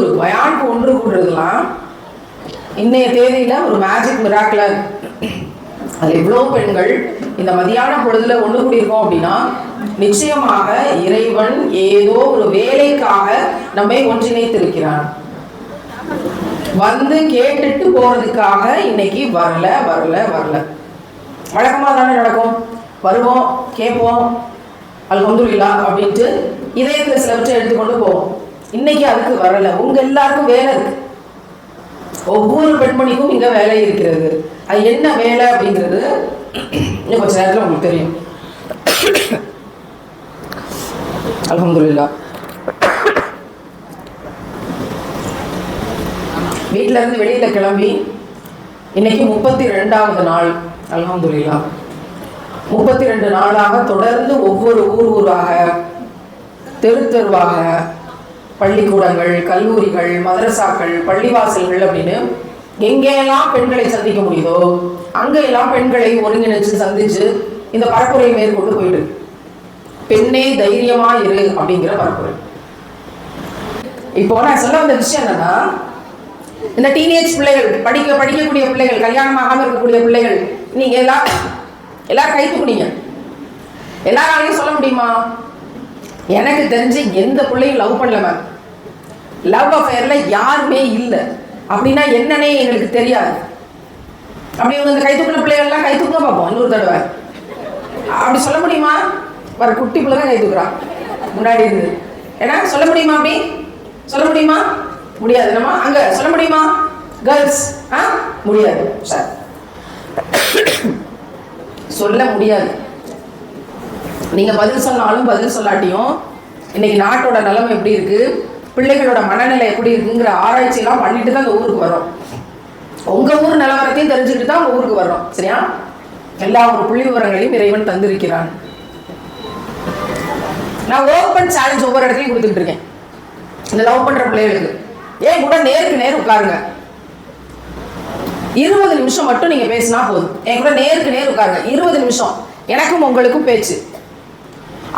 ஒரு பயானுக்கு ஒன்று கூடுறதுலாம் இன்றைய தேதியில் ஒரு மேஜிக் மிராக்கில் அது எவ்வளோ பெண்கள் இந்த மதியான பொழுதுல ஒன்று கூடியிருக்கோம் அப்படின்னா நிச்சயமாக இறைவன் ஏதோ ஒரு வேலைக்காக நம்மை ஒன்றிணைத்திருக்கிறான். வந்து கேட்டுட்டு போறதுக்காக இன்னைக்கு வரல வரல வரல. வழக்கமாக தானே நடக்கும். வருவோம் கேட்போம் அல்ஹம்துலில்லா அப்படின்ட்டு இதயத்தில் சிலவற்றை எடுத்துக்கொண்டு போவோம். இன்னைக்கு அதுக்கு வரல. உங்க எல்லாருக்கும் வேலை இருக்கு. ஒவ்வொரு பெண்மணிக்கும் இங்க வேலை இருக்கிறது. அது என்ன வேலை அப்படிங்கிறது இன்னும் கொஞ்ச நேரத்தில் உங்களுக்கு தெரியும். அலமதுல்லா வீட்டில இருந்து வெளியில கிளம்பி இன்னைக்கு முப்பத்தி ரெண்டாவது நாள். அலமதுல்லா முப்பத்தி ரெண்டு நாளாக தொடர்ந்து ஒவ்வொரு ஊர் ஊராக தெரு தெருவாக பள்ளிக்கூடங்கள் கல்லூரிகள் மதரசாக்கள் பள்ளிவாசல்கள் அப்படின்னு எங்கெல்லாம் பெண்களை சந்திக்க முடியுதோ அங்கெல்லாம் பெண்களை ஒருங்கிணைச்சு சந்திச்சு இந்த பரப்புரையை மேற்கொண்டு போயிட்டு பெண்ணே தைரியமா இரு அப்படிங்கிற பரப்புரை. இப்போ நான் சொல்ல வந்த விஷயம் என்னன்னா இந்த டீனேஜ் பிள்ளைகள் படிக்க படிக்கக்கூடிய பிள்ளைகள் கல்யாணம் ஆகாமல் இருக்கக்கூடிய பிள்ளைகள் நீங்க எல்லாம் எல்லாரும் கைத்துக்குனீங்க. எல்லாராலையும் சொல்ல முடியுமா? எனக்கு தெரிஞ்சு எந்த பிள்ளையும் லவ் பண்ணல மேம் லவ் அஃபேர்ல யாருமே இல்லை. அப்படின்னா என்னன்னே எங்களுக்கு தெரியாது. அப்படி இவங்க இந்த கை பிள்ளைகள்லாம் கை தூக்க பார்ப்போம் இன்னொரு தடவை. அப்படி சொல்ல முடியுமா? வர குட்டி பிள்ளை தான் கை முன்னாடி இருந்து. ஏன்னா சொல்ல முடியுமா அப்படி? சொல்ல முடியுமா? முடியாது. நம்ம அங்க சொல்ல முடியுமா? கேர்ள்ஸ் ஆ? முடியாது சார் சொல்ல முடியாது. நீங்கள் பதில் சொன்னாலும் பதில் சொல்லாட்டியும் இன்னைக்கு நாட்டோட நிலைமை எப்படி இருக்கு? பிள்ளைகளோட மனநிலை எப்படி இருக்குங்கிற ஆராய்ச்சியெல்லாம் பண்ணிட்டு தான் இந்த ஊருக்கு வரோம் உங்கள் ஊர் நிலவரத்தையும் தெரிஞ்சுக்கிட்டு தான் ஊருக்கு வர்றோம். சரியா? எல்லா ஒரு புள்ளி விவரங்களையும் இறைவன் தந்திருக்கிறான். நான் ஓப்பன் சேலஞ்ச் ஒவ்வொரு இடத்துலையும் கொடுத்துட்டு இருக்கேன். இந்த லவ் பண்ற பிள்ளைகளுக்கு. ஏன் கூட நேருக்கு நேர் உட்காருங்க. இருபது நிமிஷம் மட்டும் நீங்க பேசினா போதும். என் கூட நேருக்கு நேர் உட்காருங்க. இருபது நிமிஷம். எனக்கும் உங்களுக்கும் பேச்சு.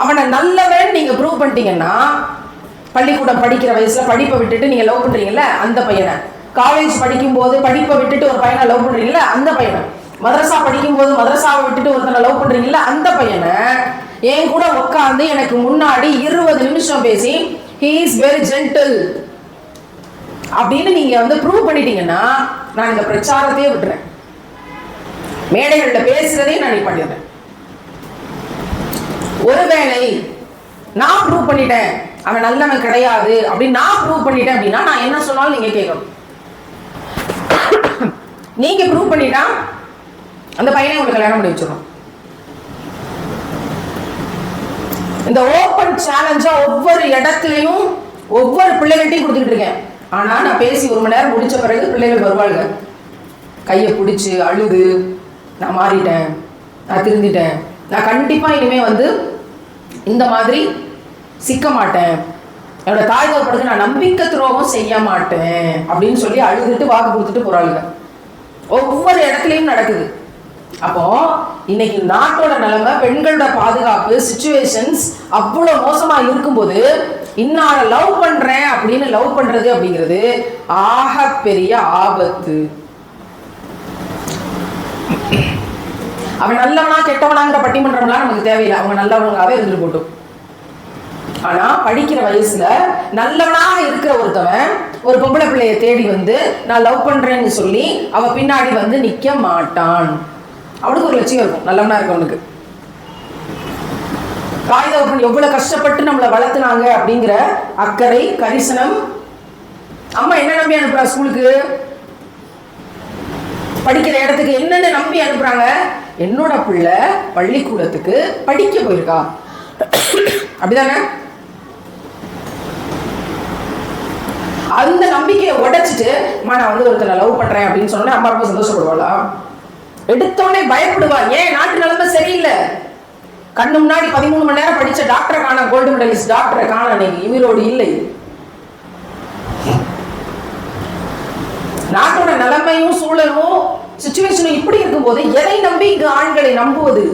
அவனை நல்லவன் நீங்க ப்ரூவ் பண்ணிட்டீங்கன்னா பள்ளிக்கூடம் படிக்கிற வயசுல படிப்பை விட்டுட்டு நீங்க லவ் பண்றீங்கல்ல அந்த பையனை. காலேஜ் படிக்கும் போது படிப்பை விட்டுட்டு ஒரு பையனை லவ் பண்றீங்கல்ல அந்த பையனை. மதரசா படிக்கும் போது மதரசாவை விட்டுட்டு ஒருத்தனை லவ் பண்றீங்கல்ல அந்த பையனை என் கூட உட்காந்து எனக்கு முன்னாடி இருபது நிமிஷம் பேசி ஹீ இஸ் வெரி ஜென்டில் அப்படின்னு நீங்க வந்து ப்ரூவ் பண்ணிட்டீங்கன்னா நான் இந்த பிரச்சாரத்தையே விட்டுறேன். மேடைகளில் பேசுறதையும் நான் பண்ணிடுறேன். ஒருவேளை நான் ப்ரூவ் பண்ணிட்டேன் அவன் நல்லவன் கிடையாது அப்படின்னு நான் ப்ரூவ் பண்ணிட்டேன் அப்படின்னா நான் என்ன சொன்னாலும் நீங்க கேட்கணும். நீங்க ப்ரூவ் பண்ணிட்டா அந்த பையனை உங்களுக்கு கல்யாணம் பண்ணி வச்சிடும் இந்த ஓப்பன் சேலஞ்சா ஒவ்வொரு இடத்துலையும் ஒவ்வொரு பிள்ளைகள்ட்டையும் கொடுத்துக்கிட்டு இருக்கேன். ஆனா நான் பேசி ஒரு மணி நேரம் முடிச்ச பிறகு பிள்ளைகள் வருவாளுங்க. கையை பிடிச்சி அழுது நான் மாறிட்டேன் நான் திருந்திட்டேன். நான் கண்டிப்பா இனிமே வந்து இந்த மாதிரி சிக்க மாட்டேன். என்னோட தாய் தகப்பனுக்கு நான் நம்பிக்கை துரோகம் செய்ய மாட்டேன் அப்படின்னு சொல்லி அழுதுட்டு வாக்கு கொடுத்துட்டு போறாளுங்க. ஒவ்வொரு இடத்துலையும் நடக்குது. அப்போ இன்னைக்கு நாட்டோட நிலைமை பெண்களோட பாதுகாப்பு சுச்சுவேஷன்ஸ் அவ்வளோ மோசமா இருக்கும்போது இன்னார லவ் பண்றேன் அப்படின்னு லவ் பண்றது அப்படிங்கிறது ஆக பெரிய ஆபத்து. அவன் நல்லவனா கெட்டவனாங்கிற பட்டிமன்றம்லாம் நமக்கு தேவையில்லை. அவங்க நல்லவனாவே இருந்துட்டு போட்டும். ஆனா படிக்கிற வயசுல நல்லவனாக இருக்கிற ஒருத்தவன் ஒரு பொம்பளை பிள்ளைய தேடி வந்து நான் லவ் பண்றேன்னு சொல்லி அவ பின்னாடி வந்து நிக்க மாட்டான். அவனுக்கு ஒரு லட்சியம் இருக்கும். நல்லவனா இருக்கவனுக்கு. தாய் தகப்பன் எவ்வளவு கஷ்டப்பட்டு நம்மளை வளர்த்துனாங்க அப்படிங்கிற அக்கறை கரிசனம். அம்மா என்ன நம்பி அனுப்புறா ஸ்கூலுக்கு படிக்கிற இடத்துக்கு என்னென்ன நம்பி அனுப்புறாங்க. என்னோட பிள்ளை பள்ளிக்கூடத்துக்கு படிக்க போயிருக்கா. அப்படிதானே? அந்த நம்பிக்கையை உடைச்சிட்டு அம்மா நான் வந்து ஒருத்தனை லவ் பண்றேன் அப்படின்னு சொன்னோன்னே அம்மா ரொம்ப சந்தோஷப்படுவாளா? எடுத்தோடனே பயப்படுவா. ஏன் நாட்டு நிலைமை சரியில்லை. கண்ணு முன்னாடி பதிமூணு மணி நேரம் படிச்ச டாக்டரை காண கோல்டு மெடலிஸ்ட் டாக்டரை காண இன்னைக்கு இவரோடு இல்லை. நாட்டோட நிலைமையும் சூழலும் சுச்சுவேஷனும் இப்படி இருக்கும்போது எதை நம்பி இங்கு ஆண்களை நம்புவது?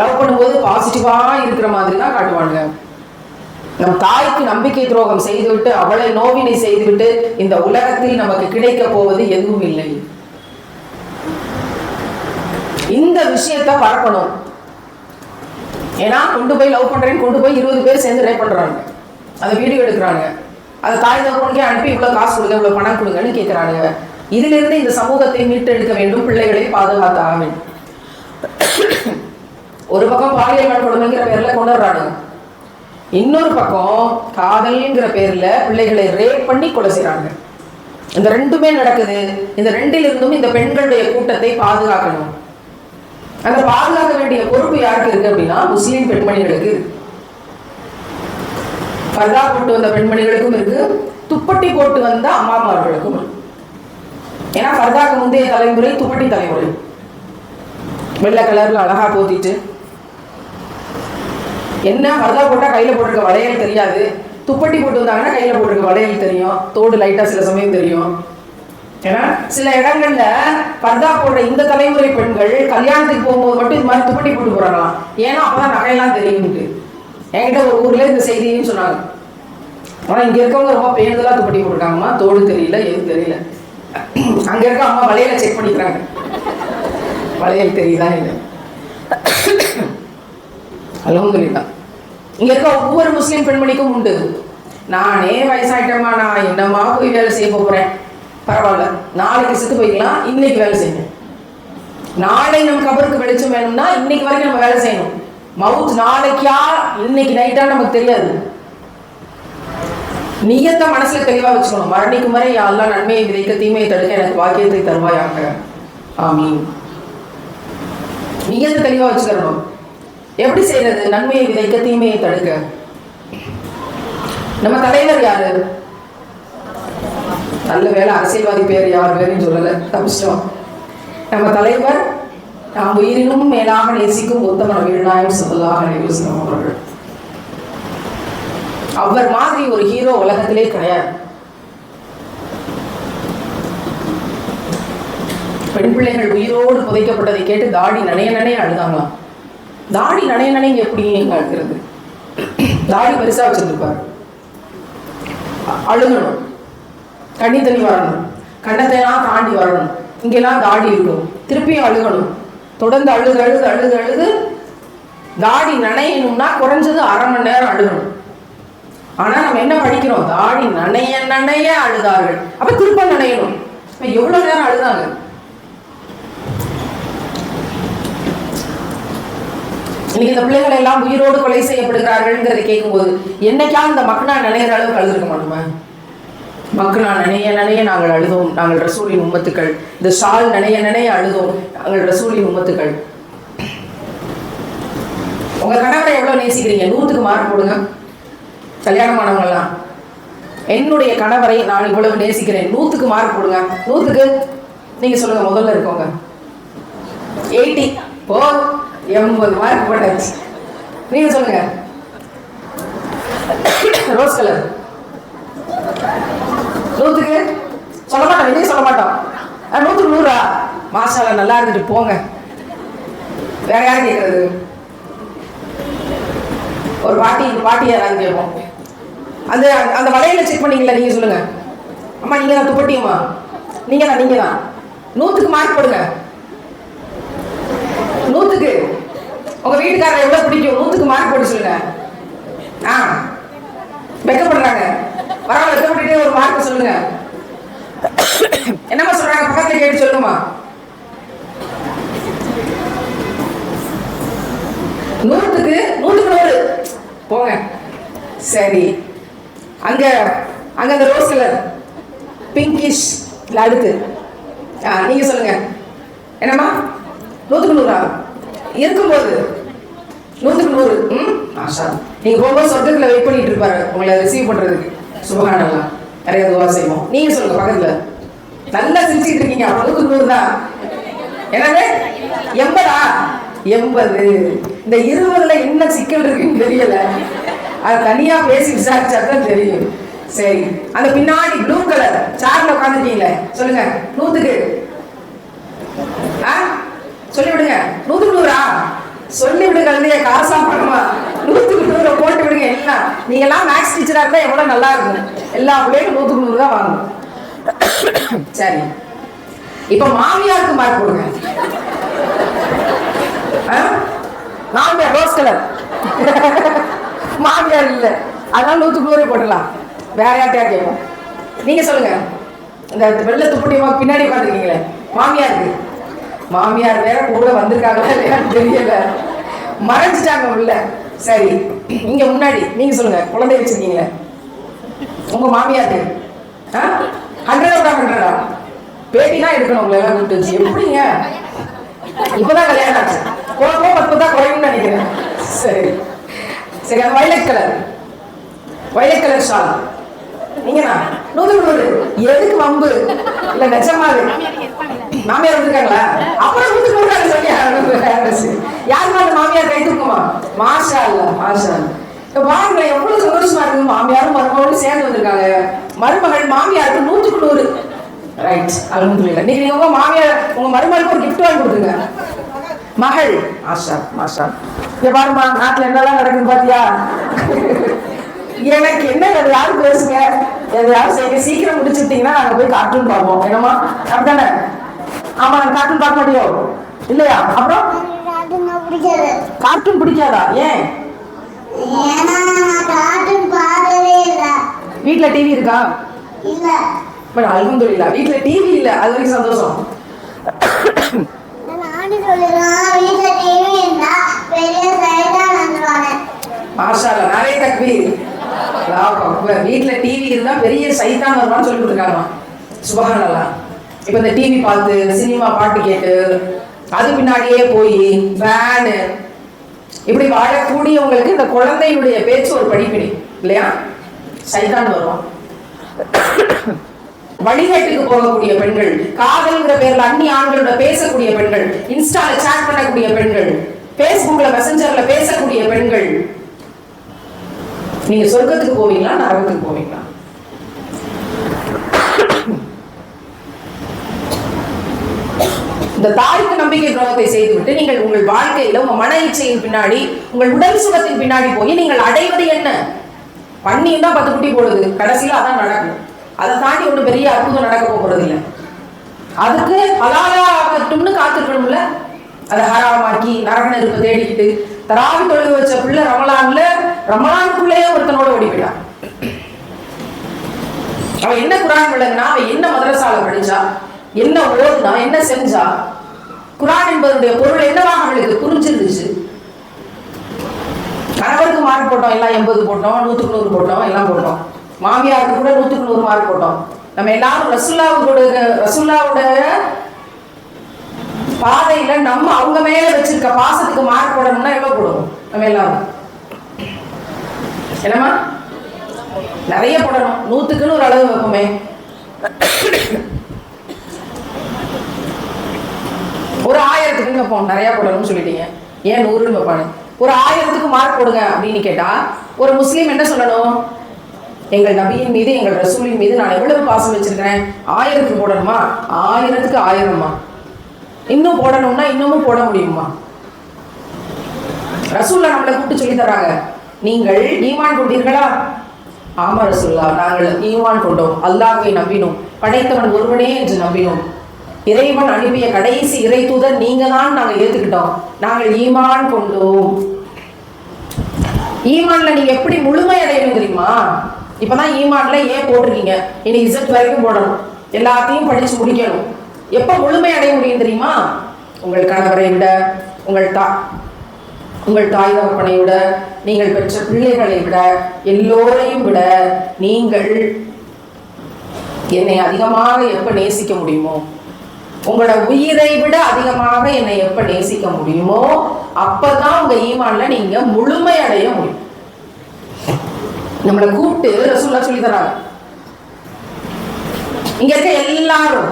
லவ் பண்ணும்போது பாசிட்டிவா இருக்கிற மாதிரி தான் காட்டுவானுங்க. நம் தாய்க்கு நம்பிக்கை துரோகம் செய்துவிட்டு அவளை நோவினை செய்துவிட்டு இந்த உலகத்தில் நமக்கு கிடைக்க போவது எதுவும் இல்லை. இந்த விஷயத்தை பரப்பணும். ஏன்னா கொண்டு போய் லவ் பண்றேன்னு கொண்டு போய் இருபது பேர் சேர்ந்து ரேப் பண்றாங்க. அதை வீடியோ எடுக்கிறாங்க. அதை தாய் தகவலுக்கே அனுப்பி இவ்வளவு காசு கொடுங்க இவ்வளவு பணம் கொடுங்கன்னு கேட்குறாங்க இதிலிருந்து இந்த சமூகத்தை மீட்டெடுக்க வேண்டும் பிள்ளைகளை பாதுகாத்தாக வேண்டும். ஒரு பக்கம் பாலியல் வன்கொடுமைங்கிற பேர்ல கொண்டு வர்றானுங்க இன்னொரு பக்கம் காதல்ங்கிற பேர்ல பிள்ளைகளை ரேப் பண்ணி கொலை செய்கிறாங்க இந்த ரெண்டுமே நடக்குது. இந்த ரெண்டிலிருந்தும் இந்த பெண்களுடைய கூட்டத்தை பாதுகாக்கணும். அந்த பாதுகாக்க வேண்டிய பொறுப்பு யாருக்கு இருக்கு அப்படின்னா முஸ்லீம் பெண்மணிகளுக்கு இருக்கு. பர்தா போட்டு வந்த பெண்மணிகளுக்கும் இருக்கு. துப்பட்டி போட்டு வந்த அம்மாமார்களுக்கும் இருக்கு. ஏன்னா பர்தாக்கு முந்தைய தலைமுறை துப்பட்டி தலைமுறை. வெள்ளை கலர்ல அழகா போத்திட்டு. என்ன? பர்தா போட்டா கையில போட்டிருக்க வளையல் தெரியாது. துப்பட்டி போட்டு வந்தாங்கன்னா கையில போட்டிருக்க வளையல் தெரியும். தோடு லைட்டா சில சமயம் தெரியும். ஏன்னா சில இடங்கள்ல பர்தா போடுற இந்த தலைமுறை பெண்கள் கல்யாணத்துக்கு போகும்போது மட்டும் இது மாதிரி துப்பட்டி போட்டு போறாங்களாம் ஏன்னா அப்பதான் நகையெல்லாம் தெரியும்ட்டு என்கிட்ட ஒரு ஊர்ல இந்த செய்தியும் சொன்னாங்க. ஆனா இங்க இருக்கவங்க ரொம்ப பேணுதலா துப்பட்டி போட்டுருக்காங்கம்மா. தோடு தெரியல எதுவும் தெரியல. அங்க இருக்க அம்மா வளையல செக் பண்ணிக்கிறாங்க. வளையல் தெரியுதா இல்லை அலமதுல்லா இங்க இருக்க ஒவ்வொரு முஸ்லீம் பெண்மணிக்கும் உண்டு. நானே வயசாயிட்டேம்மா. நான் என்னம்மா போய் வேலை செய்ய போறேன்? பரவாயில்ல. நாளைக்கு செத்து போய்க்கலாம். இன்னைக்கு வேலை செய்யணும். நாளை நம்ம கபருக்கு வெளிச்சம் வேணும்னா இன்னைக்கு வரைக்கும் நம்ம வேலை செய்யணும். மவுத் நாளைக்கா இன்னைக்கு நைட்டா நமக்கு தெரியாது. நீயத்த மனசுல தெளிவா வச்சுக்கணும். மரணிக்கும் வரை எல்லாம் நன்மையை விதைக்க தீமையை தடுக்க எனக்கு வாக்கியத்தை தருவாயாக. ஆமீன். நீயத்தை தெளிவா வச்சுக்கணும். எப்படி செய்யறது நன்மையை விதைக்க தீமையை தடுக்க. நம்ம தலைவர் யாரு? நல்ல வேலை அரசியல்வாதி பேர் யார் பேருன்னு சொல்லல. தப்பிச்சிட்டோம். நம்ம தலைவர் நாம் உயிரினும் மேலாக நேசிக்கும் உத்தம நவீனாயம் சொல்லலாக நிகழ்ச்சினோம் அவர்கள். அவர் மாதிரி ஒரு ஹீரோ உலகத்திலே கிடையாது. பெண் பிள்ளைகள் உயிரோடு புதைக்கப்பட்டதை கேட்டு தாடி நனைய நனைய அழுதாங்களாம். தாடி நனைய நனைங்க எப்படி எங்க அழுகிறது? தாடி பெருசா வச்சிருந்துருப்பாரு. அழுகணும். கண்ணி தண்ணி வரணும். கண்ணத்தையெல்லாம் தாண்டி வரணும். இங்கெல்லாம் தாடி இருக்கும். திருப்பியும் அழுகணும். தொடர்ந்து அழுது அழுது அழுது அழுது தாடி நனையணும்னா குறைஞ்சது அரை மணி நேரம் அழுகணும். ஆனா நம்ம என்ன படிக்கிறோம்? தாடி நனைய நனைய அழுதார்கள். அப்ப திரும்ப நனையணும். அப்ப எவ்வளவு நேரம் அழுதாங்க? இன்னைக்கு இந்த பிள்ளைகள் எல்லாம் உயிரோடு கொலை செய்யப்படுகிறார்கள்ங்கிறத கேட்கும்போது என்னைக்காவது இந்த மக்கள் நினைக்கிற அளவுக்கு அழுதுருக்க மாட்டோமா மக்கள் நினைய நினைய நாங்கள் அழுதோம். நாங்கள் ரசூலின் உம்மத்துக்கள். இந்த ஷால் நினைய நினைய அழுதோம். நாங்கள் ரசூலின் உம்மத்துக்கள். உங்க கணவரை எவ்வளவு நேசிக்கிறீங்க? நூற்றுக்கு மார்க் போடுங்க. கல்யாணமானவங்கலாம் என்னுடைய கணவரை நான் இவ்வளவு நேசிக்கிறேன். நூற்றுக்கு மார்க் போடுங்க. நூற்றுக்கு நீங்க சொல்லுங்க முதல்ல இருக்கோங்க எயிட்டி. போ. எண்பது மார்க் போட்டாச்சு. நீங்க சொல்லுங்க. ரோஸ் கலர் நூற்றுக்கு சொல்ல மாட்டோம் வெளியே சொல்ல மாட்டோம் அஹ், நூற்றுக்கு நூறா மாசால நல்லா இருந்துட்டு போங்க. வேற யார் கேட்கறது ஒரு பாட்டி பாட்டி யாராவது கேட்போம். அந்த அந்த வலையில செக் பண்ணீங்களா நீங்க சொல்லுங்க. அம்மா நீங்க தான் துப்பட்டியம்மா நீங்க தான் நீங்க தான். நூற்றுக்கு மார்க் போடுங்க. நூற்றுக்கு உங்க வீட்டுக்காரரை எவ்வளவு பிடிக்கும்? நூற்றுக்கு மார்க் போட்டு சொல்லுங்க. ஆ. வெக்கப்படுறாங்க. பரவாயில்ல வெக்கப்பட்டுட்டே ஒரு வார்த்தை சொல்லுங்க. என்னம்மா சொல்றாங்க? பக்கத்துல கேட்டு சொல்லுமா? நூற்றுக்கு நூற்றுக்கு நூறு. போங்க. சரி. அங்க அங்க அந்த ரோஸ் கலர் பிங்கிஷ் இல்ல அடுத்து. ஆ நீங்க சொல்லுங்க. என்னம்மா? நூற்றுக்கு நூறா? இருக்கும்போது. நூற்றுக்கு நூறு. ம்? ஆஷா நீங்க போகும்போது சொர்க்கத்தில் வெயிட் பண்ணிட்டு இருப்பாரு. உங்களை ரிசீவ் பண்றதுக்கு. சுபகானலாம் நிறைய துவா செய்வோம். நீங்க சொல்லுங்க பக்கத்துல. நல்லா சிரிச்சுட்டு இருக்கீங்க. அப்ப நூறு தான். என்னது? எண்பதா? எண்பது. இந்த இருபதுல என்ன சிக்கல் இருக்குன்னு தெரியல. அதை தனியா பேசி விசாரிச்சா தான் தெரியும். சரி. அந்த பின்னாடி ப்ளூ கலர் சார்ல உட்காந்துருக்கீங்களே சொல்லுங்க. நூத்துக்கு. ஆ? சொல்லி விடுங்க நூத்துக்கு நூறா? சொல்லி விடுங்க கல்விய காசா பணமா நூத்துக்கு நூறு போட்டு விடுங்க என்ன நீங்க எல்லாம் மேக்ஸ் டீச்சரா இருந்தா எவ்வளவு நல்லா இருக்கும். எல்லா பிள்ளைகளும் நூத்துக்கு நூறு தான் வாங்கணும். சரி. இப்ப மாமியாருக்கு மார்க் கொடுங்க ஆ? மாமியார் ரோஸ் கலர் மாமியார் இல்ல. அதனால நூத்துக்கு நூறு போட்டுடலாம். வேற யார்ட்டையா கேட்போம்? நீங்க சொல்லுங்க. இந்த வெள்ளை துப்பட்டி பின்னாடி உட்காந்துருக்கீங்களே மாமியாருக்கு. மாமியார் வேற கூட வந்திருக்காங்களா இல்லையான்னு தெரியல. மறைஞ்சிட்டாங்க உள்ள. சரி இங்க முன்னாடி நீங்க சொல்லுங்க குழந்தை வச்சிருக்கீங்க உங்க மாமியாருக்கு? ஹண்ட்ரட் ஹண்ட்ரடா பேட்டினா எடுக்கணும் உங்களை எல்லாம் கூப்பிட்டு வச்சு. எப்படிங்க? இப்பதான் கல்யாணம் ஆச்சு. குழப்பம் பத்து தான் குறையும்னு நினைக்கிறேன். சரி. சரி அது violet colour violet colour shawl நீங்கண்ணா? நூறு நூறு. எதுக்கு வம்பு? இல்ல நிஜமாவே. மாமியார் வந்திருக்காங்களா? அப்புறம் வந்து நூறு சொல்லி. யாருமா அந்த மாமியார் கை தூக்குமா? மாஷா இல்ல மாஷா பாருங்க எவ்வளவு சந்தோஷமா இருக்கு மாமியாரும் மருமகளும் சேர்ந்து வந்திருக்காங்க. மருமகள் மாமியாருக்கு நூத்துக்கு நூறு. ரைட் அல்ஹம்துலில்லாஹ். இன்னைக்கு நீங்க உங்க மாமியார் உங்க மருமகளுக்கு ஒரு கிஃப்ட் வாங்கி கொடுத்துருங்க. மகள். மாஷா மாஷா இங்க பாருமா நாட்டுல என்னெல்லாம் நடக்குது பாத்தியா? எனக்கு என்ன யாரும் பேசுங்க. எதையாவது செய்யுங்க. சீக்கிரம் முடிச்சுட்டீங்கன்னா நாங்க போய் கார்ட்டூன் பார்ப்போம். என்னமா அப்படித்தானே? ஆமா நாங்க கார்ட்டூன் பார்க்க மாட்டியோ? இல்லையா? அப்புறம்? கார்ட்டூன் பிடிக்காது? கார்ட்டூன் பிடிக்காதா ஏன்? ஏன்னா கார்ட்டூன் பார்த்ததே இல்லை வீட்ல டிவி இருக்கா? இல்ல பட் அல்ஹம்துலில்லாஹ் வீட்ல டிவி இல்ல. அது வரைக்கும் சந்தோஷம். நானும் சொல்லிடுறேன் வீட்டுல டிவி இருந்தா பெரிய சைதான் வந்துருவாங்க மாஷா நிறைய தக்பீர் அல்லாஹ் வீட்ல டிவி இருந்தா பெரிய சைத்தான் வருவான்னு சொல்லி கொடுத்துருக்காங்க சுபஹானல்லாஹ் இப்போ இந்த டிவி பார்த்து சினிமா பாட்டு கேட்டு அது பின்னாடியே போய் வேனு இப்படி வாழக்கூடியவங்களுக்கு இந்த குழந்தையினுடைய பேச்சு ஒரு படிப்பினை இல்லையா? சைதான் வருவான். வழிகட்டுக்கு போகக்கூடிய பெண்கள் காதல்ங்கிற பேர்ல அந்நிய ஆண்களோட பேசக்கூடிய பெண்கள் இன்ஸ்டால சேட் பண்ணக்கூடிய பெண்கள் பேஸ்புக்ல மெசஞ்சர்ல பேசக்கூடிய பெண்கள். நீங்க சொர்க்கத்துக்கு போவீங்களா நரகத்துக்கு போவீங்களா? இந்த தாய்க்கு நம்பிக்கை துரோகத்தை செய்துவிட்டு நீங்கள் உங்கள் வாழ்க்கையில உங்க மன இச்சையின் பின்னாடி உங்கள் உடல் சுகத்தின் பின்னாடி போய் நீங்கள் அடைவது என்ன? பண்ணியும் தான் பத்து குட்டி போடுது. கடைசியில அதான் நடக்கும். அதை தாண்டி ஒன்றும் பெரிய அற்புதம் நடக்க போகிறது இல்லை. அதுக்கு ஹலாலா ஆகட்டும்னு காத்திருக்கணும்ல. அதை ஹராமாக்கி நரக நெருப்பு தேடிக்கிட்டு தராவி தொழுக வச்ச பிள்ளை ரமலான்ல ரமலானுக்குள்ளேயே ஒருத்தனோட ஓடி போயிட்டான் அவன் என்ன குரான் விளங்கினா அவன் என்ன மதரசால படிச்சா என்ன ஓதுனா என்ன செஞ்சா? குரான் என்பதனுடைய பொருள் என்னவாக அவளுக்கு புரிஞ்சிருந்துச்சு. கணவருக்கு மார்க் போட்டோம் எல்லாம் எண்பது போட்டோம் நூற்றுக்கு நூறு போட்டோம் எல்லாம் போட்டோம். மாமியாருக்கு கூட நூற்றுக்கு நூறு மார்க் போட்டோம். நம்ம எல்லாரும் ரசுல்லாவோட ரசுல்லாவோட பாதையில நம்ம அவங்க மேல வச்சிருக்க பாசத்துக்கு மார்க் போடணும்னா எவ்வளவு போடுவோம்? நம்ம எல்லாரும். என்னம்மா? நிறைய போடணும். நூத்துக்குன்னு ஒரு அளவு வைப்போமே. ஒரு ஆயிரத்துக்குன்னு வைப்போம் நிறைய போடணும்னு சொல்லிட்டீங்க. ஏன் நூறுன்னு வைப்பானு ஒரு ஆயிரத்துக்கு மார்க் போடுங்க அப்படின்னு கேட்டா ஒரு முஸ்லீம் என்ன சொல்லணும்? எங்கள் நபியின் மீது எங்கள் ரசூலின் மீது நான் எவ்வளவு பாசம் வச்சிருக்கிறேன்? ஆயிரத்துக்கு போடணுமா? ஆயிரத்துக்கு ஆயிரமா? இன்னும் போடணும்னா இன்னமும் போட முடியுமா? ரசூல்லா நம்மளை கூப்பிட்டு சொல்லி தராங்க நீங்கள் ஈமான் கொண்டீர்களா? ஆமா ரசூல்லா நாங்கள் ஈமான் கொண்டோம். அல்லாஹை நம்பினோம். படைத்தவன் ஒருவனே என்று நம்பினோம். இறைவன் அனுப்பிய கடைசி இறை தூதர் நீங்க தான் நாங்கள் ஏத்துக்கிட்டோம். நாங்கள் ஈமான் கொண்டோம். ஈமான்ல நீங்க எப்படி முழுமை அடையணும் தெரியுமா? இப்பதான் ஈமான்ல ஏன் போட்டிருக்கீங்க? இனி இசட் வரைக்கும் போடணும். எல்லாத்தையும் படிச்சு முடிக்கணும். எப்ப முழுமை அடைய முடியும் தெரியுமா? உங்கள் கணவரை விட உங்கள் தா உங்கள் தாய் தகப்பனை விட நீங்கள் பெற்ற பிள்ளைகளை விட எல்லோரையும் விட நீங்கள் என்னை அதிகமாக எப்ப நேசிக்க முடியுமோ உங்களோட உயிரை விட அதிகமாக என்னை எப்ப நேசிக்க முடியுமோ அப்பதான் உங்க ஈமான்ல நீங்க முழுமை அடைய முடியும். நம்மளை கூப்பிட்டு ரசூல்லா சொல்லி தராங்க. இங்க இருக்க எல்லாரும்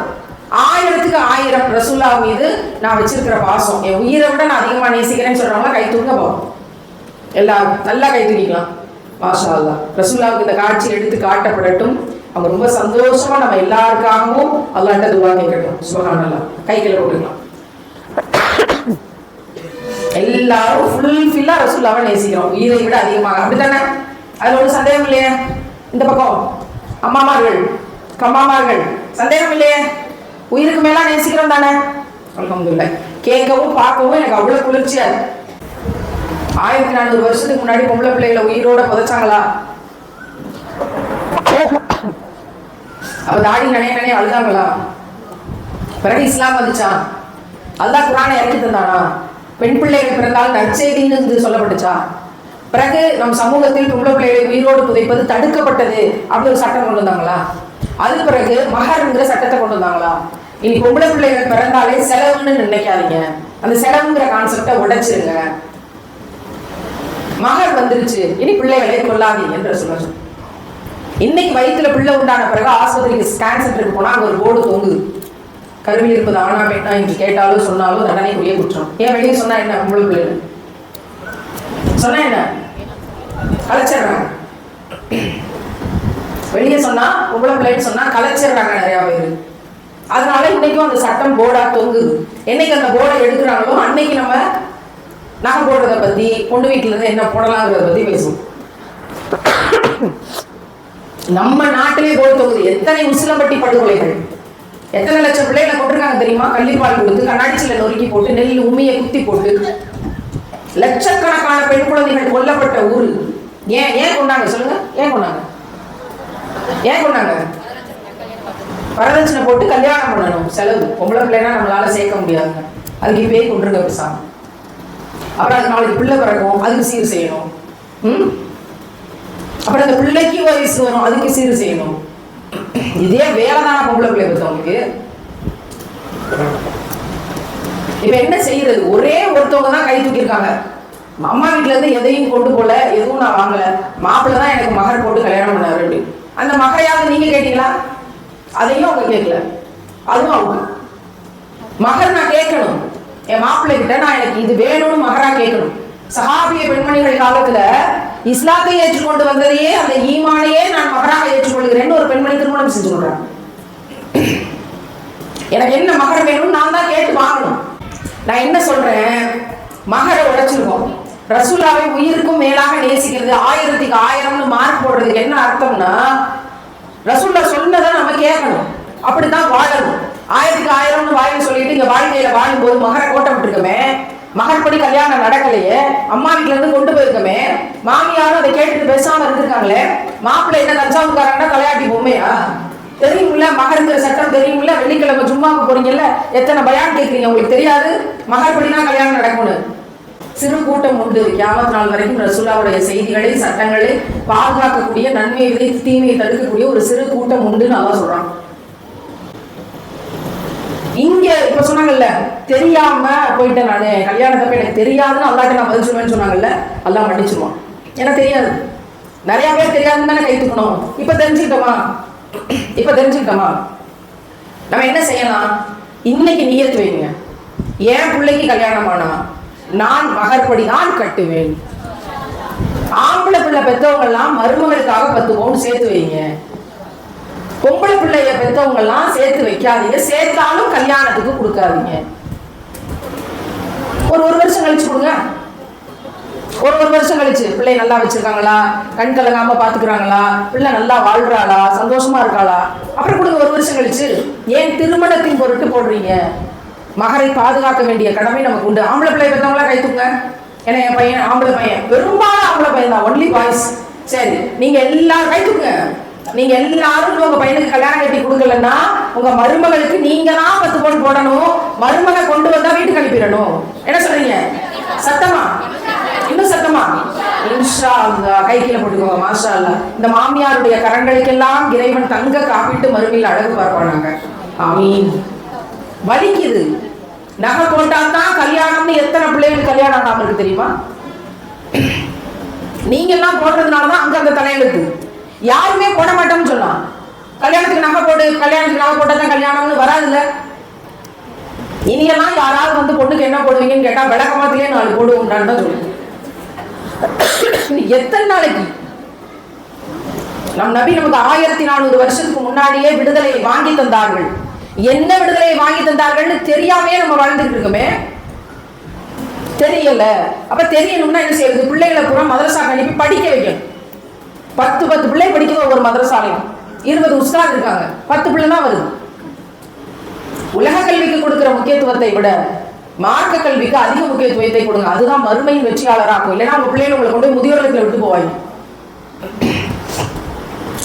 ஆயிரத்துக்கு ஆயிரம் ரசூல்லா மீது நான் வச்சிருக்கிற பாசம். என் உயிரை விட நான் அதிகமா நேசிக்கிறேன்னு சொல்றவங்க கை தூங்க போகும் எல்லாரும் நல்லா கை தூக்கிக்கலாம். மாஷா அல்லா ரசூல்லாவுக்கு இந்த காட்சி எடுத்து காட்டப்படட்டும். அவங்க ரொம்ப சந்தோஷமா நம்ம எல்லாருக்காகவும் அல்லாட்ட துவா கேட்கட்டும். சுபஹானல்லா கை கீழே போட்டுக்கலாம் எல்லாரும் ஃபுல்ஃபில்லா ரசூல்லாவை நேசிக்கிறோம். உயிரை விட அதிகமாக. அப்படித்தானே? அதுல ஒரு சந்தேகம் இல்லையே? இந்த பக்கம். அம்மாமார்கள் கம்மாமார்கள் சந்தேகம் இல்லையே? உயிருக்கு மேலா நேசிக்கிறோம் தானே? அல்ஹம்துலில்லாஹ். கேட்கவும் பார்க்கவும் எனக்கு அவ்வளவு குளிர்ச்சியா இருக்கு. ஆயிரத்தி நானூறு வருஷத்துக்கு முன்னாடி பொம்பளை பிள்ளைகளை உயிரோட புதைச்சாங்களா? அப்ப தாடி நனைய நினைய அழுதாங்களா? பிறகு இஸ்லாம் வந்துச்சா? அல்லாஹ் குரானை இறக்கி தந்தானா? பெண் பிள்ளைகள் பிறந்தால் நற்செய்தின்னு இது சொல்லப்பட்டுச்சா? பிறகு நம் சமூகத்தில் பொம்பளை பிள்ளைகளை உயிரோடு புதைப்பது தடுக்கப்பட்டது அப்படி ஒரு சட்டம் கொண்டு வந்தாங்களா? அது பிறகு மகர்ங்கிற சட்டத்தை கொண்டு வந்தாங்களா? இனி பொம்பளை பிள்ளைகள் பிறந்தாலே செலவுன்னு நினைக்காதீங்க. அந்த செலவுங்கிற கான்செப்டை உடைச்சிருங்க. மகர் வந்துருச்சு. இனி பிள்ளைகளை கொல்லாதீங்க என்று சொல்ல இன்னைக்கு வயிற்றுல பிள்ளை உண்டான பிறகு ஆஸ்பத்திரிக்கு ஸ்கேன் சென்டருக்கு போனால் அங்கே ஒரு போர்டு தோங்குது. கருவில் இருப்பது ஆனா பெண்ணா என்று கேட்டாலும் சொன்னாலும் தண்டனைக்குரிய குற்றம். ஏன் வெளியே சொன்னா என்ன? உங்களுக்கு சொன்னா என்ன? கலைச்சிடுறாங்க வெளியே சொன்னா உங்களை பிள்ளைன்னு சொன்னா கலைச்சிடுறாங்க நிறைய பேர். அதனால இன்னைக்கும் அந்த சட்டம் போர்டா தொங்குது. என்னைக்கு அந்த போர்டை எடுக்கிறாங்களோ அன்னைக்கு நம்ம நகை போடுறத பத்தி பொண்ணு வீட்டுல இருந்து என்ன போடலாங்கிறத பத்தி பேசுவோம். நம்ம நாட்டிலே போல் தொகுதி. எத்தனை உசிலம்பட்டி படுகொலைகள்? எத்தனை லட்சம் பிள்ளைகளை கொண்டிருக்காங்க தெரியுமா? கள்ளிப்பால் கொடுத்து கண்ணாடிச்சில நொறுக்கி போட்டு நெல் உமியை குத்தி போட்டு. லட்சக்கணக்கான பெண் குழந்தைகள் கொல்லப்பட்ட ஊர். ஏன் ஏன் கொண்டாங்க? சொல்லுங்க. ஏன் கொண்டாங்க? ஏன் கொண்டாங்க? வரதட்சணை போட்டு கல்யாணம் பண்ணணும். செலவு. பொம்பளை பிள்ளைனா நம்மளால சேர்க்க முடியாதுங்க அதுக்கு பேய் கொண்டிருக்க பேசாம. அப்புறம் அது நாளைக்கு பிள்ளை பிறக்கும். அதுக்கு சீர் செய்யணும். ம்? அப்புறம் அந்த பிள்ளைக்கு வயசு வரும் அதுக்கு சீர் செய்யணும். இதே வேலை தானே பொம்பளை பிள்ளை பெற்றவங்களுக்கு இப்ப என்ன செய்யறது? ஒரே ஒருத்தவங்க தான் கை தூக்கியிருக்காங்க. அம்மா வீட்டுல இருந்து எதையும் கொண்டு போல எதுவும் நான் வாங்கல. மாப்பிள்ளை தான் எனக்கு மகர் போட்டு கல்யாணம் பண்ணாரு அப்படின்னு. அந்த மகரையாவது நீங்க கேட்டீங்களா? அதையும் அவங்க கேட்கல. அதுவும் அவங்க. மகர் நான் கேட்கணும். என் மாப்பிள்ளை கிட்ட நான் எனக்கு இது வேணும்னு மகரா கேட்கணும். சஹாபிய பெண்மணிகள் காலத்துல இஸ்லாத்தை ஏற்றுக்கொண்டு வந்ததையே அந்த ஈமானையே நான் மகராக ஏற்றுக்கொள்கிறேன்னு ஒரு பெண்மணி திருமணம் செஞ்சு கொள்றேன் எனக்கு என்ன மகர் வேணும்னு நான் தான் கேட்டு வாங்கணும். நான் என்ன சொல்றேன்? மகரை உடைச்சிருக்கோம். ரசூலாவை உயிருக்கும் மேலாக நேசிக்கிறது ஆயிரத்துக்கு ஆயிரம்னு மார்க் போடுறதுக்கு என்ன அர்த்தம்னா ரசூல்லா சொன்னதை நம்ம கேட்கணும். அப்படித்தான் வாழணும். ஆயிரத்துக்கு ஆயிரம்னு வாயில சொல்லிட்டு இங்க வாழ்க்கையில வாழும்போது மகரை கோட்டை விட்டுருக்கமே. மகன்படி கல்யாணம் நடக்கலையே. அம்மா வீட்ல இருந்து கொண்டு போயிருக்கமே. மாமியாரும் அதை கேட்டுட்டு பேசாம இருந்திருக்காங்களே. மாப்பிள்ளை என்ன தஞ்சாவூர்காரங்கன்னா தலையாட்டி பொம்மையா? தெரியுமில்ல மகருங்கிற சட்டம் தெரியும்ல வெள்ளிக்கிழமை ஜும்மாவுக்கு போறீங்கல்ல எத்தனை பயான் கேட்குறீங்க உங்களுக்கு தெரியாது? மகர்படினா கல்யாணம் நடக்கும்னு. சிறு கூட்டம் உண்டு. கியாமத் நாள் வரைக்கும் ரசூலாவுடைய செய்திகளை சட்டங்களை பாதுகாக்கக்கூடிய நன்மை தீமையை தடுக்கக்கூடிய ஒரு சிறு கூட்டம் உண்டுன்னு அவன் சொல்றான். இங்க இப்ப சொன்னாங்கல்ல தெரியாம போயிட்டேன் நானு. கல்யாணத்தப்ப எனக்கு தெரியாதுன்னு அல்லாட்ட நான் பதில் சொல்லுவேன்னு சொன்னாங்கல்ல எல்லாம் மன்னிச்சிருவான் எனக்கு தெரியாது. நிறைய பேர் தெரியாதுன்னு தானே கை தூக்கணும். இப்ப தெரிஞ்சுக்கிட்டோமா? இப்ப தெரிஞ்சுக்கிட்டோமா? நம்ம என்ன செய்யலாம்? இன்னைக்கு நீயத்து வைங்க. என் பிள்ளைக்கு கல்யாணம் ஆனா நான் மகர்படி தான் கட்டுவேன். ஆம்பளை பிள்ளை பெற்றவங்க எல்லாம் மருமகளுக்காக பத்து பவுன் சேர்த்து வைங்க. பொம்பளை பிள்ளைய பெற்றவங்க எல்லாம் சேர்த்து வைக்காதீங்க. சேர்த்தாலும் கல்யாணத்துக்கு கொடுக்காதீங்க. ஒரு ஒரு வருஷம் கழிச்சு கொடுங்க. ஒரு ஒரு வருஷம் கழிச்சு. பிள்ளை நல்லா வச்சிருக்காங்களா? கண் கலங்காம பாத்துக்கிறாங்களா? பிள்ளை நல்லா வாழ்றாளா? சந்தோஷமா இருக்காளா? அப்புறம் கொடுங்க ஒரு வருஷம் கழிச்சு. ஏன் திருமணத்தின் பொருட்டு போடுறீங்க? மகரை பாதுகாக்க வேண்டிய கடமை நமக்கு உண்டு. ஆம்பளை பிள்ளை பெற்றவங்களா கை தூங்க ஏன்னா என் பையன் ஆம்பளை பையன். பெரும்பாலும் ஆம்பளை பையன் தான் ஒன்லி பாய்ஸ் சரி நீங்க எல்லாரும் கை தூங்க நீங்க எல்லாரும் உங்க பையனுக்கு கல்யாணம் கட்டி கொடுக்கலன்னா உங்க மருமகளுக்கு நீங்க தான் பத்து பவுன் போடணும். மருமகளை கொண்டு வந்தா வீட்டுக்கு அனுப்பிடணும். என்ன சொல்றீங்க? சத்தமா? இன்னும் சத்தமா? இன்ஷா கை கீழே போட்டுக்கோங்க மாஷா அல்லா இந்த மாமியாருடைய கரங்களுக்கெல்லாம் இறைவன் தங்க காப்பிட்டு மறுமையில் அழகு பார்ப்பானாங்க. ஆமீன். வலிக்குது. நகை போட்டா தான் கல்யாணம்னு எத்தனை பிள்ளைகளுக்கு கல்யாணம் ஆகாம இருக்கு தெரியுமா? நீங்க எல்லாம் போடுறதுனால தான் அங்க அந்த தலையெழுத்து. யாருமே போட மாட்டோம்னு சொல்லலாம் கல்யாணத்துக்கு நகை போடு கல்யாணத்துக்கு நகை போட்டா தான் கல்யாணம்னு வராதுல்ல. இனியெல்லாம் யாராவது வந்து பொண்ணுக்கு என்ன போடுவீங்கன்னு கேட்டா விளக்கமாத்திலே நாலு போடுவோம்டான்னு தான் சொல்லுவேன் எத்தனை நாளைக்கு? நம் நபி நமக்கு ஆயிரத்தி நானூறு வருஷத்துக்கு முன்னாடியே விடுதலையை வாங்கி தந்தார்கள். என்ன விடுதலையை வாங்கி தந்தார்கள்னு தெரியாமே நம்ம வாழ்ந்துட்டு இருக்கோமே. தெரியல. அப்ப தெரியணும்னா என்ன செய்யறது? பிள்ளைகளை பூரா மதரசாக்கு அனுப்பி படிக்க வைக்கணும். பத்து பத்து பிள்ளை படிக்கிற ஒவ்வொரு மதரசாலையும் இருபது உஸ்தாத் இருக்காங்க. பத்து பிள்ளை தான் வருது. உலக கல்விக்கு கொடுக்கிற முக்கியத்துவத்தை விட மார்க்க கல்விக்கு அதிக முக்கியத்துவத்தை கொடுங்க. அதுதான் மறுமையின் வெற்றியாளராகும் இல்லைன்னா உங்க பிள்ளைகளை உங்களை கொண்டு போய் விட்டு போவாங்க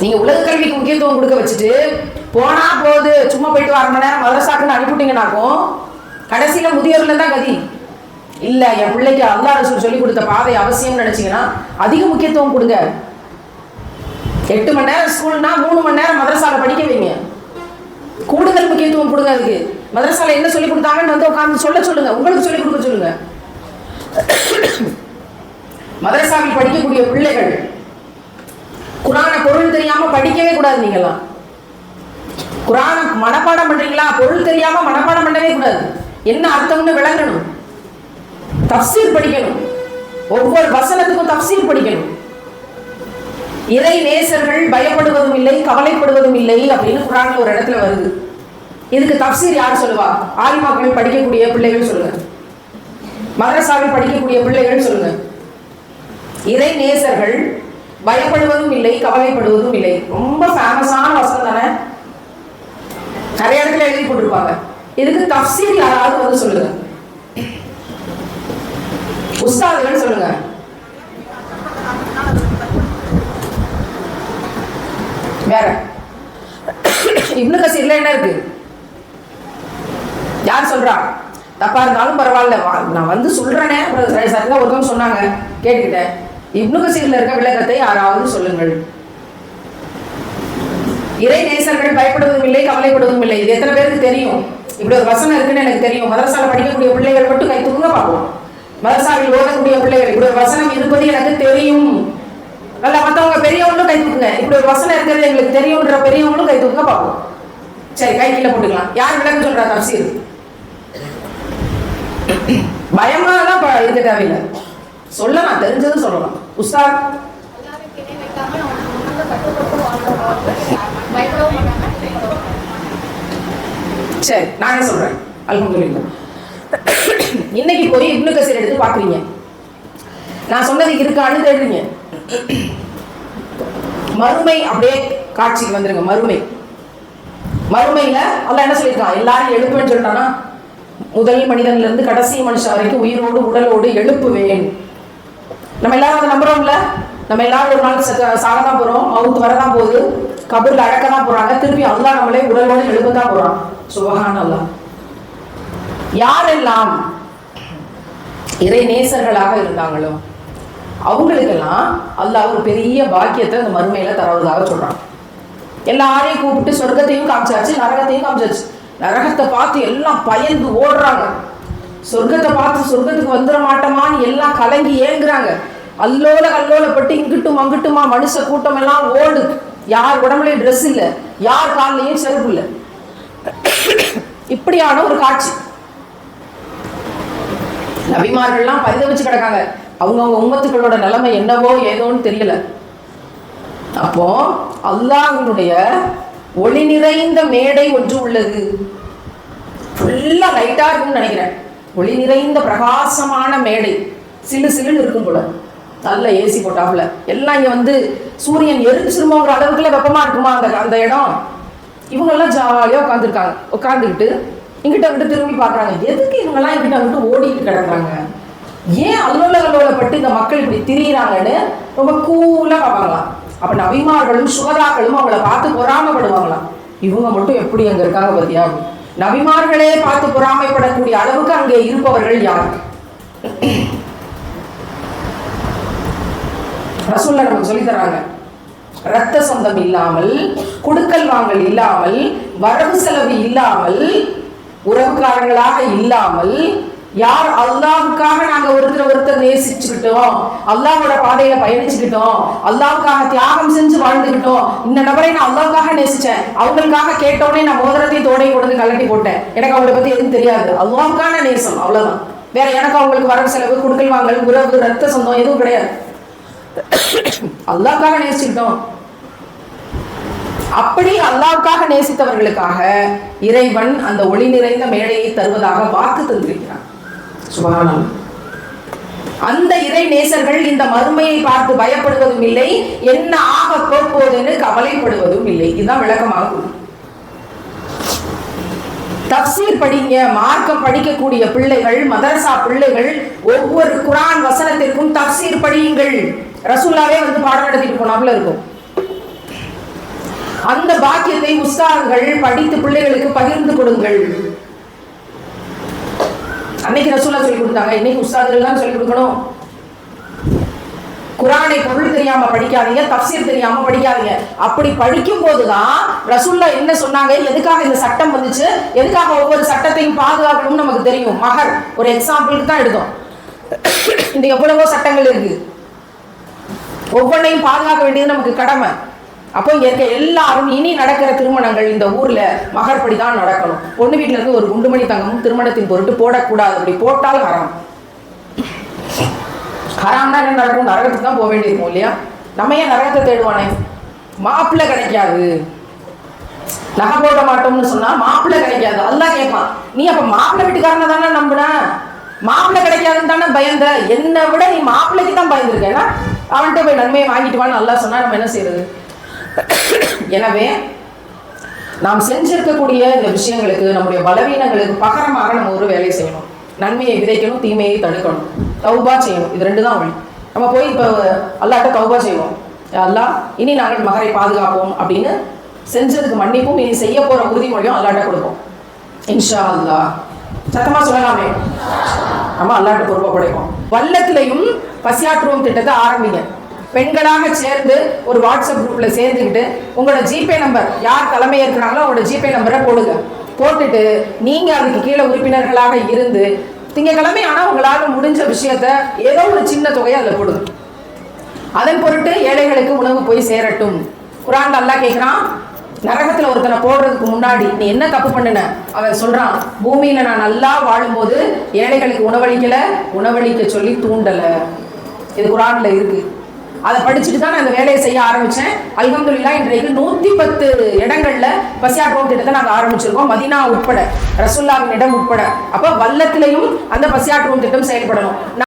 நீங்க உலக கல்விக்கு முக்கியத்துவம் கொடுக்க வச்சுட்டு போனா போகுது. சும்மா போயிட்டு வர மணி நேரம் மதரசாக்குன்னு அனுப்பிவிட்டீங்கன்னாக்கும் கடைசியில முதியோர்ல தான் கதி. இல்ல என் பிள்ளைக்கு அல்லா ரசூல் சொல்லி கொடுத்த பாதை அவசியம்னு நினைச்சீங்கன்னா அதிக முக்கியத்துவம் கொடுங்க. எட்டு மணி நேரம் ஸ்கூல்னா மூணு மணி நேரம் மதரசால படிக்க வைங்க. கூடுதல் முக்கியத்துவம் கொடுங்க அதுக்கு. மதரசால என்ன சொல்லி கொடுத்தாங்கன்னு வந்து உட்காந்து சொல்ல சொல்லுங்க. உங்களுக்கு சொல்லி கொடுக்க சொல்லுங்க. மதரசாவில் படிக்கக்கூடிய பிள்ளைகள் குரான பொருள் தெரியாம படிக்கவே கூடாது நீங்களாம் குரான மனப்பாடம் பண்றீங்களா? பொருள் தெரியாம மனப்பாடம் பண்ணவே கூடாது. என்ன அர்த்தம்னு விளங்கணும். தப்சீர் படிக்கணும். ஒவ்வொரு வசனத்துக்கும் தப்சீர் படிக்கணும். இறை நேசர்கள் பயப்படுவதும் இல்லை கவலைப்படுவதும் இல்லை அப்படின்னு குரான் ஒரு இடத்துல வருது. இதுக்கு தப்சீர் யார் சொல்லுவா? ஆலிமாக்கள் படிக்கக்கூடிய பிள்ளைகள் சொல்லுங்க. மதரசாவில் படிக்கக்கூடிய பிள்ளைகள் சொல்லுங்க. இறை நேசர்கள் பயப்படுவதும் இல்லை கவலைப்படுவதும் இல்லை. ரொம்ப ஃபேமஸான வசனம் தானே? நிறைய இடத்துல எழுதி போட்டிருப்பாங்க. இதுக்கு தப்சீர் யாராவது வந்து சொல்லுங்க. உஸ்தாதுகள் சொல்லுங்க. வேற. இப்னு கசீர்ல என்ன இருக்கு? யார் சொல்றா? தப்பா இருந்தாலும் பரவாயில்ல. நான் வந்து சொல்றேனே. அப்புறம் ஒருத்தவங்க சொன்னாங்க. கேட்டுக்கிட்டேன். இப்னு கசீர்ல இருக்க விளக்கத்தை யாராவது சொல்லுங்கள். இறை நேசர்கள் பயப்படுவதும் இல்லை கவலைப்படுவதும் இல்லை. இது எத்தனை பேருக்கு தெரியும்? இப்படி ஒரு வசனம் இருக்குன்னு எனக்கு தெரியும். மதரசால படிக்கக்கூடிய பிள்ளைகள் மட்டும் கை தூங்க பார்ப்போம். மதரசாவில் ஓதக்கூடிய பிள்ளைகள் இப்படி ஒரு வசனம் இருப்பது எனக்கு தெரியும். நல்ல மற்றவங்க பெரியவங்களும் கை தூக்குங்க. இப்படி ஒரு வசனம் இருக்கிறது எங்களுக்கு தெரியும்ன்ற பெரியவங்களும் கை தூக்குங்க பார்ப்போம். சரி கை கீழே போட்டுக்கலாம். யார் விளக்கம் சொல்றா தப்சீர்? பயமா தான் இருக்க தேவையில்லை. சொல்லலாம் தெரிஞ்சது சொல்லலாம். உஷா சரி நானே சொல்றேன்? அல்ஹம்துலில்லாஹ் இன்னைக்கு போய் இப்னு கசீர் எடுத்து பார்க்குறீங்க. நான் சொன்னது இருக்கான்னு தேடுறீங்க மறுமை அப்படியே காட்சிக்கு வந்துருங்க மறுமை. மறுமையில அல்லாஹ் என்ன சொல்லியிருக்கான்? எல்லாரும் எழுப்புன்னு சொல்லிட்டானா? முதல் மனிதன்ல இருந்து கடைசி மனுஷன் வரைக்கும் உயிரோடு உடலோடு எழுப்புவேன். நம்ம எல்லாரும் அதை நம்புறோம்ல? நம்ம எல்லாரும் ஒரு நாள் சத்த சாக தான் போறோம் மவுத்து வரதான் போகுது கபூர்ல அடக்க தான் போறாங்க திருப்பி அல்லா நம்மளே உடலோடு எழுப்ப தான் போறான். சுபஹான் அல்லாஹ் யாரெல்லாம் இறை நேசர்களாக இருந்தாங்களோ அவங்களுக்கெல்லாம் அல்லாஹ் ஒரு பெரிய பாக்கியத்தை அந்த மறுமையில தரவதாக சொல்றான். எல்லாரையும் கூப்பிட்டு சொர்க்கத்தையும் காமிச்சாச்சு நரகத்தையும் காமிச்சாச்சு. நரகத்தை பார்த்து எல்லாம் பயந்து ஓடுறாங்க. சொர்க்கத்தை பார்த்து சொர்க்கத்துக்கு வந்துட மாட்டோமான்னு எல்லாம் கலங்கி ஏங்குறாங்க. அல்லோல கல்லோலப்பட்டு இங்கிட்டும் அங்கிட்டுமா மனுஷ கூட்டம் எல்லாம் ஓடு யார் உடம்புலயும் ட்ரெஸ் இல்லை யார் கால்லையும் செருப்பு இல்லை. இப்படியான ஒரு காட்சி. நபிமார்கள்லாம் பரிதவிச்சு கிடக்காங்க. அவங்கவுங்க உம்மத்துக்களோட நிலைமை என்னவோ ஏதோன்னு தெரியல. அப்போ அல்லாஹனுடைய ஒளி நிறைந்த மேடை ஒன்று உள்ளது. ஃபுல்லாக லைட்டாக இருக்கும்னு நினைக்கிறேன். ஒளி நிறைந்த பிரகாசமான மேடை. சிலு சிலுன்னு இருக்கும் போல. நல்ல ஏசி போட்டாப்புல. எல்லாம் இங்கே வந்து சூரியன் எரிச்சிருமோங்கிற அளவுக்குள்ள வெப்பமாக இருக்குமா அந்த அந்த இடம்? இவங்கெல்லாம் ஜாலியாக உட்காந்துருக்காங்க உட்காந்துக்கிட்டு இங்கிட்ட வந்துட்டு திரும்பி பார்க்குறாங்க. எதுக்கு இவங்கெல்லாம் இங்கிட்ட வந்துட்டு ஓடிட்டு கிடக்குறாங்க? ஏன் அலுவலகங்களோட பட்டு இந்த மக்கள் இப்படி திரியிறாங்கன்னு ரொம்ப கூலாக பார்ப்பாங்களாம். அப்போ நபிமார்களும் சுகதாக்களும் அவங்கள பார்த்து பொறாமைப்படுவாங்களாம். இவங்க மட்டும் எப்படி அங்கே இருக்காங்க பார்த்தியா நபிமார்களே பார்த்து பொறாமைப்படக்கூடிய அளவுக்கு அங்கே இருப்பவர்கள் யார்? ரசூல்லா நமக்கு சொல்லி தராங்க ரத்த சொந்தம் இல்லாமல் குடுக்கல் வாங்கல் இல்லாமல் வரவு செலவு இல்லாமல் உறவுக்காரங்களாக இல்லாமல் யார் அல்லாவுக்காக நாங்க ஒருத்தர் ஒருத்தர் நேசிச்சுக்கிட்டோம்? அல்லாவோட பாதையில பயணிச்சுக்கிட்டோம். அல்லாவுக்காக தியாகம் செஞ்சு வாழ்ந்துக்கிட்டோம். இந்த நபரை நான் அல்லாவுக்காக நேசிச்சேன். அவங்களுக்காக கேட்டோடனே நான் மோதிரத்தையும் தோடையும் கொடுத்து கலட்டி கழட்டி போட்டேன். எனக்கு அவங்களை பத்தி எதுவும் தெரியாது. அல்லாவுக்கான நேசம் அவ்வளவுதான். வேற எனக்கு அவங்களுக்கு வரவு செலவு குடுக்கல் வாங்கல் உறவு ரத்த சொந்தம் எதுவும் கிடையாது. அல்லாவுக்காக நேசிச்சுக்கிட்டோம். அப்படி அல்லாவுக்காக நேசித்தவர்களுக்காக இறைவன் அந்த ஒளி நிறைந்த மேடையை தருவதாக வாக்கு தந்திருக்கிறான். சுபகானம் அந்த இறை நேசர்கள் இந்த மறுமையை பார்த்து பயப்படுவதும் இல்லை என்ன ஆக போகுதுன்னு கவலைப்படுவதும் இல்லை. இதுதான் விளக்கமாகும் தப்சீர் படிங்க மார்க்கம் படிக்கக்கூடிய பிள்ளைகள் மதரசா பிள்ளைகள் ஒவ்வொரு குரான் வசனத்திற்கும் தப்சீர் படியுங்கள். ரசூலாவே வந்து பாடம் நடத்திட்டு போனாப்புல இருக்கும். அந்த பாக்கியத்தை உஸ்தாதுகள் படித்து பிள்ளைகளுக்கு பகிர்ந்து கொடுங்கள். அன்னைக்கு ரசூலா சொல்லி கொடுத்தாங்க. இன்னைக்கு உஸ்தாதுகள் தான் சொல்லி கொடுக்கணும். குரானை பொருள் தெரியாம படிக்காதீங்க தப்சீர் தெரியாம படிக்காதீங்க. அப்படி படிக்கும் போதுதான் ரசுல்லா என்ன சொன்னாங்க? எதுக்காக இந்த சட்டம் வந்துச்சு? எதுக்காக ஒவ்வொரு சட்டத்தையும் பாதுகாக்கணும்னு நமக்கு தெரியும். மகர் ஒரு எக்ஸாம்பிளுக்கு தான் எடுத்தோம். இந்த எவ்வளவோ சட்டங்கள் இருக்கு. ஒவ்வொன்றையும் பாதுகாக்க வேண்டியது நமக்கு கடமை. அப்போ இங்கே இருக்க எல்லாரும் இனி நடக்கிற திருமணங்கள் இந்த ஊரில் மகர்படி தான் நடக்கணும். பொண்ணு வீட்டில் இருந்து ஒரு குண்டுமணி தங்கமும் திருமணத்தின் பொருட்டு போடக்கூடாது. அப்படி போட்டால் ஹராம். ஹராம்னா என்ன நடக்கும்? நரகத்துக்கு தான் போக வேண்டியிருக்கும் இல்லையா? நம்ம ஏன் நரகத்தை தேடுவானே? மாப்பிள்ளை கிடைக்காது. நகை போட மாட்டோம்னு சொன்னா மாப்பிள்ளை கிடைக்காது. அதுதான் கேட்பான் நீ அப்ப மாப்பிள்ளை வீட்டுக்காரனை தானே நம்புன? மாப்பிள்ளை கிடைக்காதுன்னு தானே பயந்த? என்னை விட நீ மாப்பிள்ளைக்கு தான் பயந்துருக்கேன்னா அவன்கிட்ட போய் நன்மையை வாங்கிட்டு வான்னு நல்லா சொன்னா நம்ம என்ன செய்யறது? எனவே நாம் செஞ்சிருக்கக்கூடிய இந்த விஷயங்களுக்கு நம்முடைய பலவீனங்களுக்கு பகரமாக நம்ம ஒரு வேலையை செய்யணும். நன்மையை விதைக்கணும் தீமையை தடுக்கணும். தௌபா செய்யணும். இது ரெண்டு தான் வழி. நம்ம போய் இப்போ அல்லாட்ட தௌபா செய்வோம். அல்லா அல்லாஹ் இனி நாங்கள் மகரை பாதுகாப்போம் அப்படின்னு செஞ்சதுக்கு மன்னிப்பும் இனி செய்ய போகிற உறுதிமொழியும் அல்லாட்ட கொடுப்போம். இன்ஷா அல்லாஹ் சத்தமாக சொல்லலாமே? நம்ம அல்லாட்ட பொறுப்பை படைப்போம். வல்லத்திலையும் பசியாற்றுவோம் திட்டத்தை ஆரம்பிங்க. பெண்களாக சேர்ந்து ஒரு வாட்ஸ்அப் குரூப்ல சேர்ந்துக்கிட்டு உங்களோட ஜிபே நம்பர் யார் தலைமை இருக்கிறாங்களோ அவங்களோட ஜிபே நம்பரை போடுங்க. போட்டுட்டு நீங்க அதுக்கு கீழே உறுப்பினர்களாக இருந்து திங்கக்கிழமை ஆனால் உங்களால் முடிஞ்ச விஷயத்த ஏதோ ஒரு சின்ன தொகையை அதில் போடுங்க. அதன் பொருட்டு ஏழைகளுக்கு உணவு போய் சேரட்டும். குரான் நல்லா கேட்குறான் நரகத்தில் ஒருத்தனை போடுறதுக்கு முன்னாடி நீ என்ன தப்பு பண்ணுன? அவன் சொல்கிறான் பூமியில் நான் நல்லா வாழும்போது ஏழைகளுக்கு உணவளிக்கலை உணவளிக்க சொல்லி தூண்டலை. இது குரானில் இருக்குது அதை படிச்சுட்டு தான் நான் அந்த வேலையை செய்ய ஆரம்பிச்சேன். அல்ஹம்துலில்லாஹ் இன்றைக்கு நூத்தி பத்து இடங்கள்ல பசியாற்றுவோம் திட்டத்தை நாங்கள் ஆரம்பிச்சிருக்கோம். மதினா உட்பட ரசுல்லாவின் இடம் உட்பட. அப்போ வல்லத்திலையும் அந்த பசியாற்றுவோம் திட்டம் செயல்படணும்.